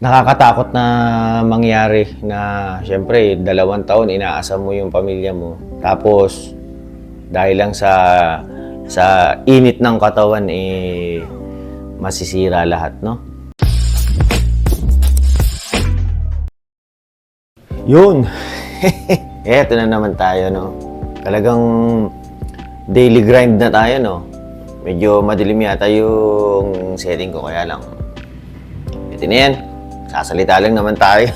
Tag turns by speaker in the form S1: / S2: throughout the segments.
S1: nakakatakot na mangyari na syempre dalawang taon inaasam mo yung pamilya mo. Tapos dahil lang sa sa init ng katawan eh masisira lahat, no? Yun. Eto na naman tayo, no? Talagang daily grind na tayo, no? Medyo madilim yata yung setting ko, kaya lang. Ito na yan. Sasalita lang naman tayo.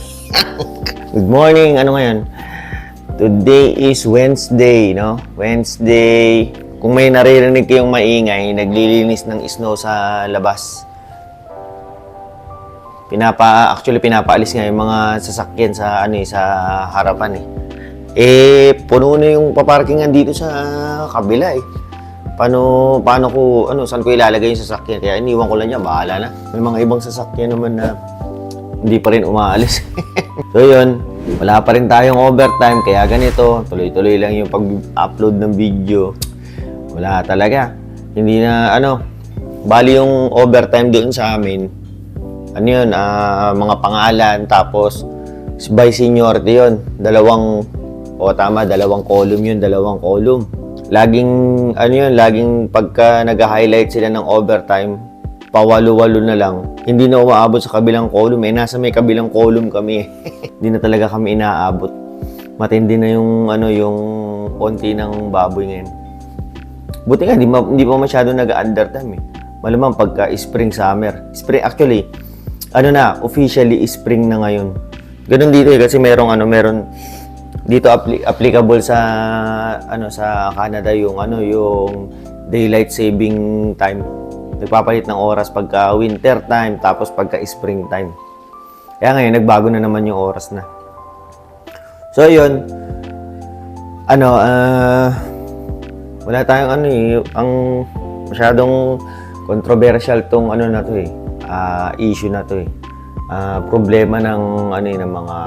S1: Good morning. Ano ngayon? Today is Wednesday, no? Wednesday. Kung may naririnig kayong maingay, naglilinis ng snow sa labas. Pinapa actually pinapaalis nga yung mga sasakyan sa ano eh, sa harapan eh. Eh puno na yung paparkingan dito sa kabila eh. Paano paano ko ano saan ko ilalagay yung sasakyan? Kaya iniwan ko lang niya, bahala na. May mga ibang sasakyan naman na hindi pa rin umaalis. so yun, wala pa rin tayong overtime kaya ganito, tuloy-tuloy lang yung pag-upload ng video. Wala talaga. Hindi na ano, bali yung overtime doon sa amin. Ano yun, ah, mga pangalan, tapos by seniority yun. Dalawang, o tama, dalawang column yun, dalawang column. Laging, ano yun, laging pagka nag-highlight sila ng overtime, pawalo-walo na lang. Hindi na umaabot sa kabilang column. Eh, nasa may kabilang column kami. Hindi na talaga kami inaabot. Matindi na yung, ano, yung konti ng baboy ngayon. Buti nga, hindi, ma- pa masyado nag-undertime eh. Malamang pagka spring, summer. Spring, actually, ano na, officially spring na ngayon. Ganun dito eh, kasi merong ano, meron dito appli- applicable sa ano sa Canada yung ano yung daylight saving time. Nagpapalit ng oras pagka winter time tapos pagka spring time. Kaya ngayon nagbago na naman yung oras na. So yun, ano ah wala tayong ano eh, ang masyadong controversial tong ano na to eh, ah, issue na to eh. Ah, problema ng ano eh, ng mga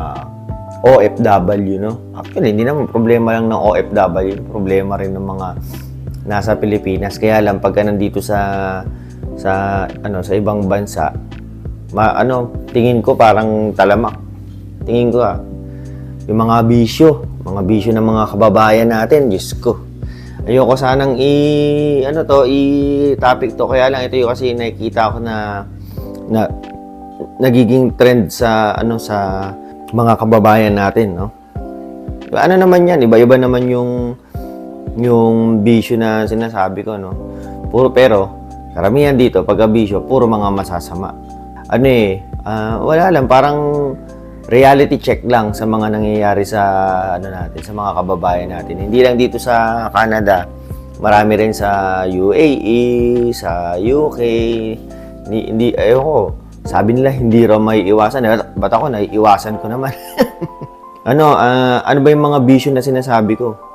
S1: OFW, no? Actually, hindi naman problema lang ng OFW, problema rin ng mga nasa Pilipinas. Kaya lang pagka nandito sa sa ano sa ibang bansa, ma, ano, tingin ko parang talamak. Tingin ko ah, yung mga bisyo, mga bisyo ng mga kababayan natin, Diyos ko. Ayoko sanang i ano to, i topic to kaya lang ito yung kasi nakikita ko na na nagiging trend sa ano sa mga kababayan natin, no? Ano naman 'yan, iba-iba naman yung yung bisyo na sinasabi ko, no? Puro pero karamihan dito pagka bisyo, puro mga masasama. Ano eh, ah, wala lang parang reality check lang sa mga nangyayari sa ano natin, sa mga kababayan natin. Hindi lang dito sa Canada, marami rin sa UAE, sa UK. Hindi, hindi ayoko. Sabi nila hindi raw may iwasan. Eh, Ba't ako naiiwasan ko naman? ano, ah, ano ba yung mga bisyo na sinasabi ko?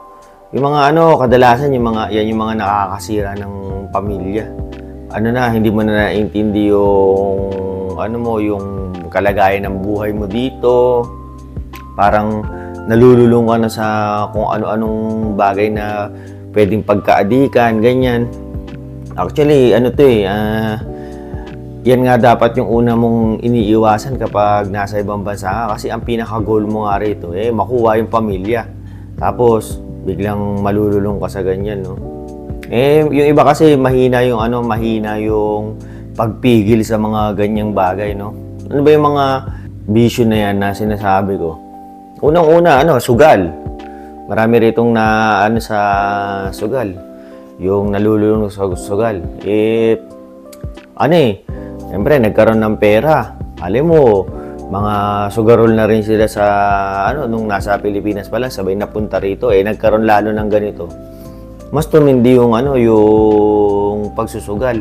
S1: Yung mga ano, kadalasan yung mga yan yung mga nakakasira ng pamilya. Ano na, hindi mo na naintindi yung ano mo, yung kalagayan ng buhay mo dito. Parang nalululong ka na sa kung ano-anong bagay na pwedeng pagkaadikan, ganyan. Actually, ano to eh, ah, yan nga dapat yung una mong iniiwasan kapag nasa ibang bansa ka kasi ang pinaka-goal mo nga rito eh makuha yung pamilya. Tapos biglang malululong ka sa ganyan, no? Eh yung iba kasi mahina yung ano, mahina yung pagpigil sa mga ganyang bagay, no? Ano ba yung mga bisyo na yan na sinasabi ko? Unang-una, ano, sugal. Marami ritong na ano sa sugal. Yung nalululong sa sugal. Eh, ano eh, siyempre nagkaroon ng pera. Alam mo, mga sugarol na rin sila sa, ano, nung nasa Pilipinas pa lang, sabay napunta rito. Eh, nagkaroon lalo ng ganito. Mas tumindi yung, ano, yung pagsusugal.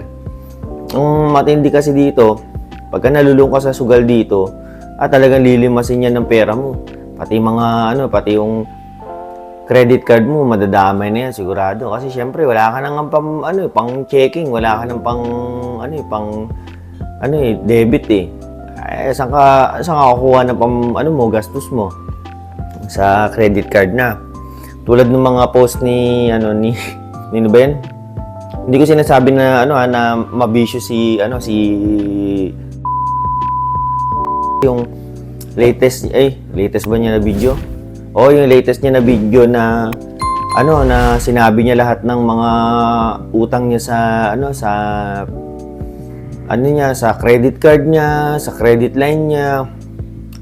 S1: Ang matindi kasi dito, pagka nalulung ka sa sugal dito, at talagang lilimasin yan ng pera mo. Pati mga, ano, pati yung credit card mo, madadamay na yan, sigurado. Kasi syempre, wala ka nang pang, ano, eh, pang checking, wala ka nang pang, ano, eh, pang, ano eh, debit eh. Eh, saan ka, saan ka kukuha ng pang, ano mo, gastos mo? Sa credit card na. Tulad ng mga post ni, ano, ni, nino ba yan? Hindi ko sinasabi na, ano, ha, na mabisyo si, ano, si yung latest, eh, latest ba niya na video? Oo, yung latest niya na video na ano na sinabi niya lahat ng mga utang niya sa ano sa ano niya sa credit card niya, sa credit line niya.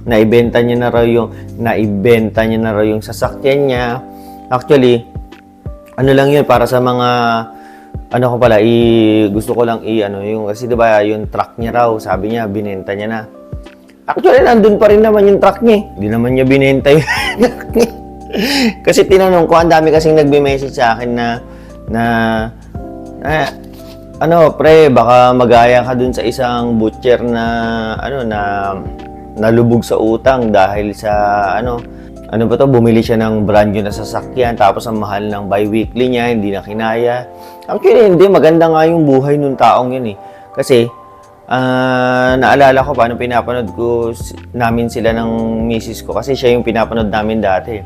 S1: Naibenta niya na raw yung naibenta niya na raw yung sasakyan niya. Actually, ano lang 'yun para sa mga ano ko pala i gusto ko lang i ano yung kasi 'di ba yung truck niya raw, sabi niya binenta niya na. Actually, nandun pa rin naman yung truck niya. eh. Hindi naman niya binenta yung truck niya. kasi tinanong ko, ang dami kasing nagbe-message sa akin na na ah, ano, pre, baka magaya ka dun sa isang butcher na ano na nalubog sa utang dahil sa ano ano ba to bumili siya ng brand new na sasakyan tapos ang mahal ng bi-weekly niya hindi na kinaya. Actually hindi maganda nga yung buhay nung taong yun eh. Kasi ah, naalala ko paano pinapanood ko namin sila ng misis ko kasi siya yung pinapanood namin dati.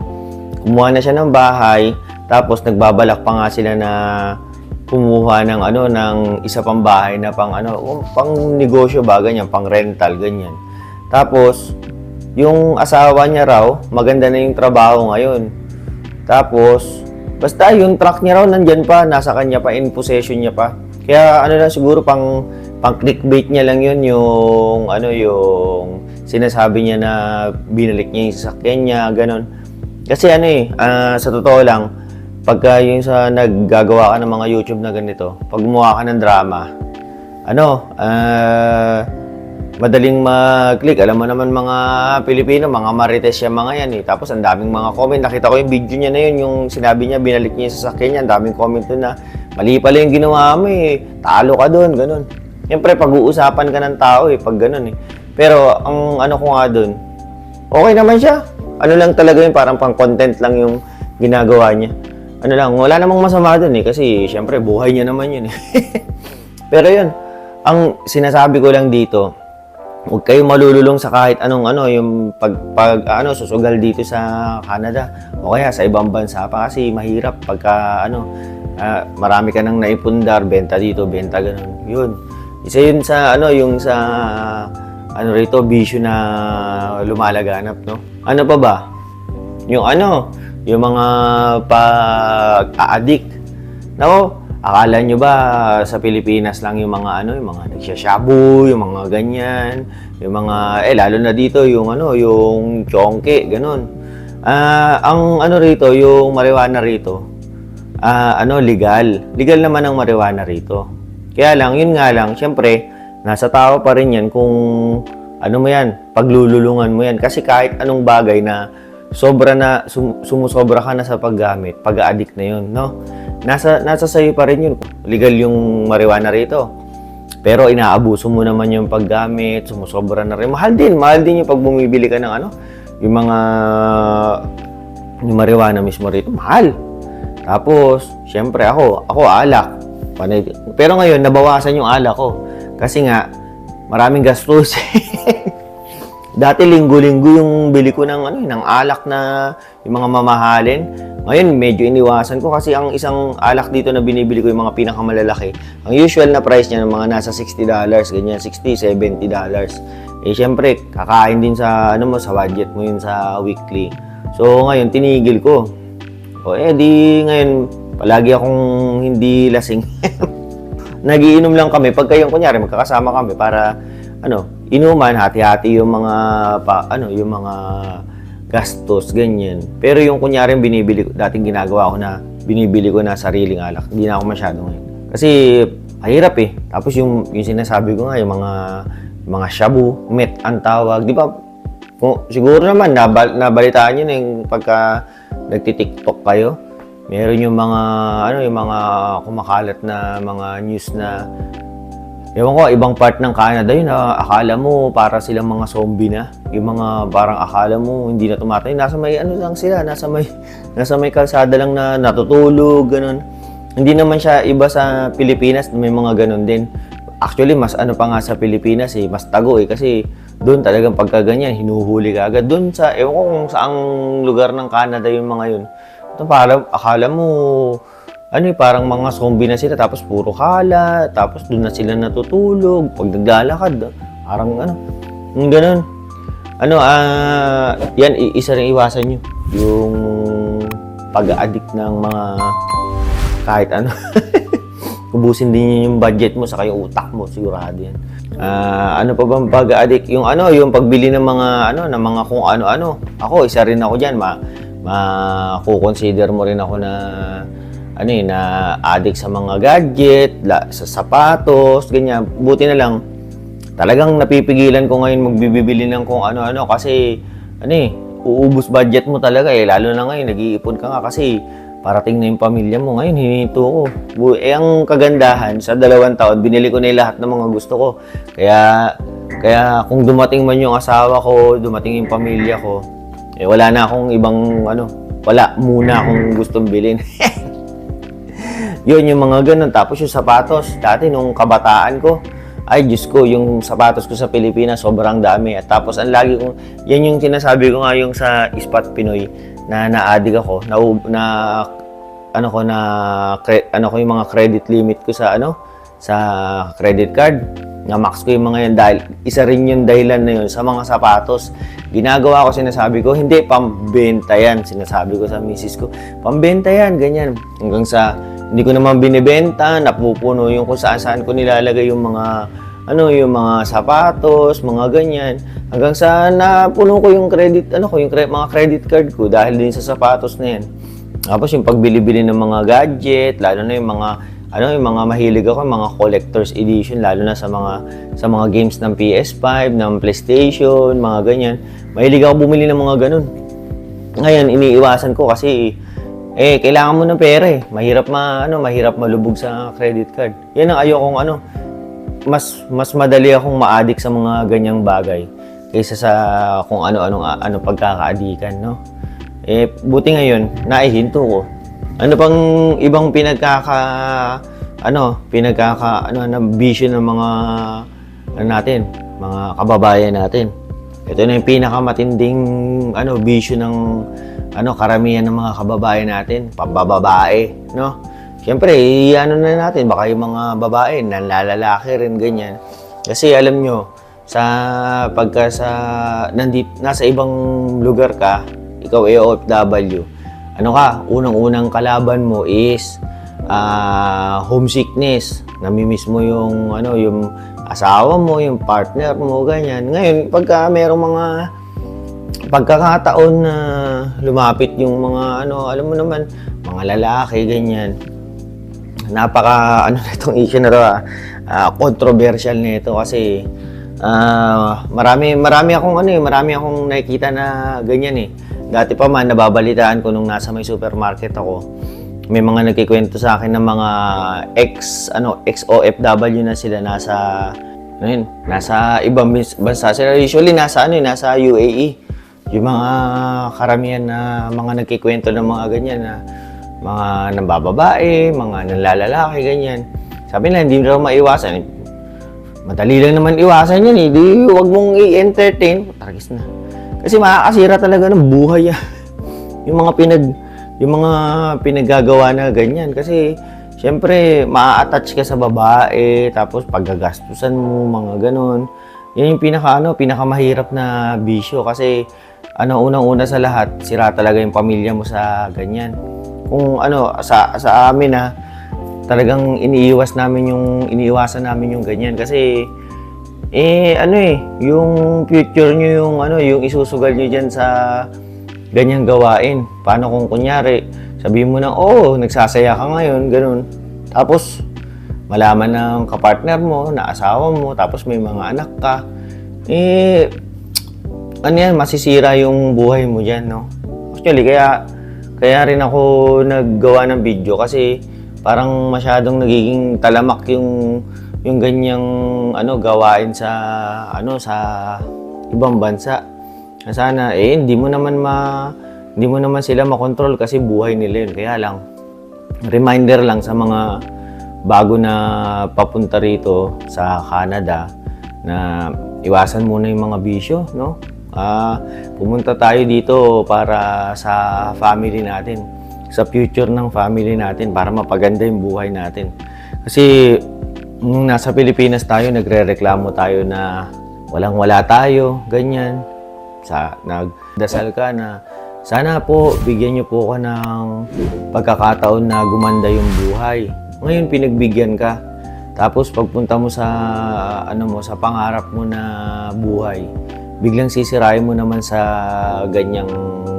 S1: Kumuha na siya ng bahay tapos nagbabalak pa nga sila na kumuha ng ano ng isa pang bahay na pang ano um, pang negosyo ba ganyan pang rental ganyan. Tapos yung asawa niya raw maganda na yung trabaho ngayon. Tapos basta yung truck niya raw nandyan pa nasa kanya pa in possession niya pa. Kaya ano lang siguro pang pang clickbait niya lang yun yung ano yung sinasabi niya na binalik niya yung sasakyan niya ganon. Kasi ano eh ah, sa totoo lang pagka yung sa naggagawa ka ng mga YouTube na ganito, pag gumawa ka ng drama, ano, ah, madaling mag-click. Alam mo naman mga Pilipino, mga marites yung mga yan eh. Tapos ang daming mga comment. Nakita ko yung video niya na yun, yung sinabi niya, binalik niya yung sasakyan niya. Ang daming comment doon na, mali pala yung ginawa mo eh. Talo ka doon, ganun. Siyempre, pag-uusapan ka ng tao eh, pag ganun eh. Pero ang ano ko nga doon, okay naman siya. Ano lang talaga yun, parang pang content lang yung ginagawa niya. Ano lang, wala namang masama doon eh, kasi syempre buhay niya naman yun eh. Pero yun, ang sinasabi ko lang dito, huwag kayong malululong sa kahit anong ano, yung pag, pag ano, susugal dito sa Canada o kaya sa ibang bansa pa kasi mahirap pagka ano, ah, marami ka nang naipundar, benta dito, benta ganun. Yun. Isa yun sa ano, yung sa ano rito, bisyo na lumalaganap, no? Ano pa ba? Yung ano, yung mga pag-addict. Nako, akala nyo ba sa Pilipinas lang yung mga ano, yung mga nagsashabu, yung mga ganyan, yung mga, eh lalo na dito, yung ano, yung chongke, ganun. Ah, ang ano rito, yung marijuana rito, ah, ano, legal. Legal naman ang marijuana rito. Kaya lang, yun nga lang, syempre, nasa tao pa rin yan kung ano mo yan, paglululungan mo yan. Kasi kahit anong bagay na sobra na, sum, sumusobra ka na sa paggamit, pag-addict na yun, no? Nasa, nasa sayo pa rin yun. Legal yung marijuana rito. Pero inaabuso mo naman yung paggamit, sumusobra na rin. Mahal din, mahal din yung pag bumibili ka ng ano, yung mga, yung marijuana mismo rito, mahal. Tapos, syempre ako, ako alak. Pero ngayon, nabawasan yung alak ko. Kasi nga, maraming gastos. Dati linggo-linggo yung bili ko ng ano, ng alak na yung mga mamahalin. Ngayon medyo iniwasan ko kasi ang isang alak dito na binibili ko yung mga pinakamalalaki. Ang usual na price niya ng mga nasa $60, ganyan 60, 70 dollars. Eh syempre, kakain din sa ano mo sa budget mo yun sa weekly. So ngayon tinigil ko. O eh di ngayon palagi akong hindi lasing. Nagiinom lang kami pagka yung kunyari magkakasama kami para ano, inuman, hati-hati yung mga pa, ano, yung mga gastos, ganyan. Pero yung kunyari binibili ko, dating ginagawa ko na binibili ko na sariling alak, hindi na ako masyado ngayon. Kasi mahirap eh. Tapos yung, yung sinasabi ko nga, yung mga mga shabu, met ang tawag. Di ba? Kung, siguro naman, nabal, nabalitaan nyo na yung pagka nagtitiktok kayo. Meron yung mga, ano, yung mga kumakalat na mga news na Ewan ko, ibang part ng Canada yun, ah, akala mo para silang mga zombie na. Yung mga parang akala mo hindi na tumatay. Nasa may ano lang sila, nasa may, nasa may kalsada lang na natutulog, ganun. Hindi naman siya iba sa Pilipinas, may mga ganun din. Actually, mas ano pa nga sa Pilipinas eh, mas tago eh. Kasi doon talagang pagka ganyan, hinuhuli ka agad. Doon sa, ewan ko kung saang lugar ng Canada yung mga yun. Ito parang akala mo, ano eh, parang mga zombie na sila, tapos puro kala, tapos doon na sila natutulog, pag naglalakad, parang ano, ganun. ano, ah, yan, i- isa rin iwasan nyo. Yung pag-addict ng mga kahit ano. Ubusin din yun yung budget mo sa yung utak mo, sigurado yan. Ah, ano pa bang pag-addict? Yung ano, yung pagbili ng mga ano, ng mga kung ano-ano. Ako, isa rin ako diyan, ma ma-consider mo rin ako na ano eh, na addict sa mga gadget, la, sa sapatos, ganyan. Buti na lang, talagang napipigilan ko ngayon magbibili ng kung ano-ano kasi ano eh, uubos budget mo talaga eh. Lalo na ngayon, nag-iipon ka nga kasi parating na yung pamilya mo. Ngayon, hinito ko. Eh, ang kagandahan, sa dalawang taon, binili ko na yung lahat ng mga gusto ko. Kaya, kaya kung dumating man yung asawa ko, dumating yung pamilya ko, eh wala na akong ibang, ano, wala muna akong gustong bilhin. yun, yung mga ganun. Tapos yung sapatos, dati nung kabataan ko, ay Diyos ko, yung sapatos ko sa Pilipinas, sobrang dami. At tapos, ang lagi kong, yan yung sinasabi ko nga yung sa Ispat Pinoy, na na-addict ako, na, na ano ko na cre- ano ko yung mga credit limit ko sa ano sa credit card na max ko yung mga yan dahil isa rin yung dahilan na yun sa mga sapatos ginagawa ko sinasabi ko hindi pambenta yan sinasabi ko sa misis ko pambenta yan ganyan hanggang sa hindi ko naman binibenta napupuno yung kung saan saan ko nilalagay yung mga ano yung mga sapatos, mga ganyan. Hanggang sa napuno ko yung credit, ano ko, yung cre- mga credit card ko dahil din sa sapatos na yan. Tapos yung pagbili-bili ng mga gadget, lalo na yung mga ano yung mga mahilig ako, mga collector's edition lalo na sa mga sa mga games ng PS5, ng PlayStation, mga ganyan. Mahilig ako bumili ng mga ganun. Ngayon iniiwasan ko kasi eh kailangan mo ng pera eh. Mahirap ma ano, mahirap malubog sa credit card. Yan ang ayokong ano, mas mas madali akong ma-addict sa mga ganyang bagay kaysa sa kung ano-ano ano pagkakaadikan, no? Eh buti ngayon naihinto ko. Ano pang ibang pinagkaka ano, pinagkaka ano na vision ng mga ano natin, mga kababayan natin. Ito na yung pinakamatinding ano vision ng ano karamihan ng mga kababayan natin, pambababae, no? Siyempre, ano na natin, baka yung mga babae, nanlalalaki rin, ganyan. Kasi alam nyo, sa pagka sa, nandit, nasa ibang lugar ka, ikaw ay OFW, ano ka, unang-unang kalaban mo is ah, homesickness. Namimiss mo yung, ano, yung asawa mo, yung partner mo, ganyan. Ngayon, pagka merong mga pagkakataon na lumapit yung mga, ano, alam mo naman, mga lalaki, ganyan, napaka ano na itong issue na to ah, ah, controversial nito kasi ah, marami marami akong ano eh, marami akong nakikita na ganyan eh. Dati pa man nababalitaan ko nung nasa may supermarket ako. May mga nagkikwento sa akin ng mga ex ano ex OFW na sila nasa ano yun, nasa ibang bansa sila usually nasa ano eh, nasa UAE. Yung mga karamihan na mga nagkikwento ng mga ganyan na mga nambababae, mga nanlalalaki, ganyan. Sabi na, hindi raw maiwasan. Madali lang naman iwasan yan eh. Di, huwag mong i-entertain. Targis na. Kasi makakasira talaga ng buhay yan. yung mga pinag yung mga pinaggagawa na ganyan kasi syempre maa-attach ka sa babae tapos paggagastusan mo mga ganon yan yung pinaka ano pinakamahirap na bisyo kasi ano unang-una sa lahat sira talaga yung pamilya mo sa ganyan. Kung ano sa sa amin na talagang iniiwas namin yung iniiwasan namin yung ganyan. Kasi eh ano eh yung future nyo yung ano yung isusugal nyo diyan sa ganyang gawain. Paano kung kunyari sabihin mo na oh nagsasaya ka ngayon ganun. Tapos malaman ng kapartner mo na asawa mo tapos may mga anak ka. Eh ano yan masisira yung buhay mo diyan no actually kaya kaya rin ako naggawa ng video kasi parang masyadong nagiging talamak yung yung ganyang ano gawain sa ano sa ibang bansa. Na Sana eh hindi mo naman ma hindi mo naman sila makontrol kasi buhay nila yun. Kaya lang reminder lang sa mga bago na papunta rito sa Canada na iwasan muna yung mga bisyo, no? Ah, pumunta tayo dito para sa family natin, sa future ng family natin para mapaganda yung buhay natin. Kasi nung nasa Pilipinas tayo, nagrereklamo tayo na walang-wala tayo, ganyan. sa nagdasal ka na sana po bigyan niyo po ka ng pagkakataon na gumanda yung buhay. Ngayon pinagbigyan ka. Tapos pagpunta mo sa ano mo sa pangarap mo na buhay, biglang sisirain mo naman sa ganyang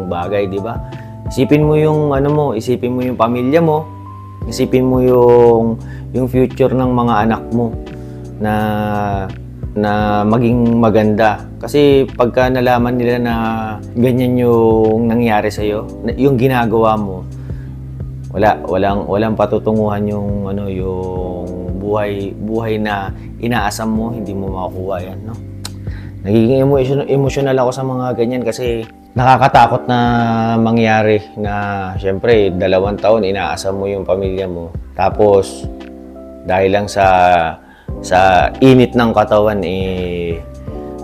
S1: bagay, di ba? Isipin mo yung ano mo, isipin mo yung pamilya mo, isipin mo yung yung future ng mga anak mo na na maging maganda. Kasi pagka nalaman nila na ganyan yung nangyari sa iyo, yung ginagawa mo, wala walang walang patutunguhan yung ano yung buhay buhay na inaasam mo hindi mo makukuha yan no nagiging emotion, emotional ako sa mga ganyan kasi nakakatakot na mangyari na syempre dalawang taon inaasam mo yung pamilya mo. Tapos dahil lang sa sa init ng katawan eh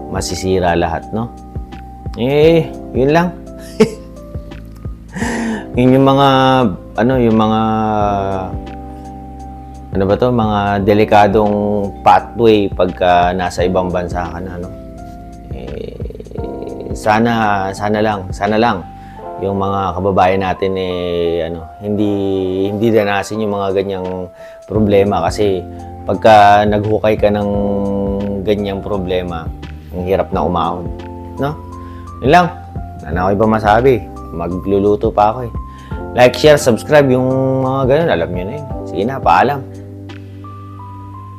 S1: masisira lahat no? Eh yun lang. Yun yung mga ano yung mga ano ba to? Mga delikadong pathway pagka nasa ibang bansa ka na no sana sana lang sana lang. Yung mga kababayan natin eh ano hindi hindi danasin yung mga ganyang problema. Kasi pagka naghukay ka ng ganyang problema ang hirap na umahon no? Yun lang. Ako iba masabi magluluto pa ako eh. Like share subscribe. Yung mga ganun alam nyo na yun. Sige na paalam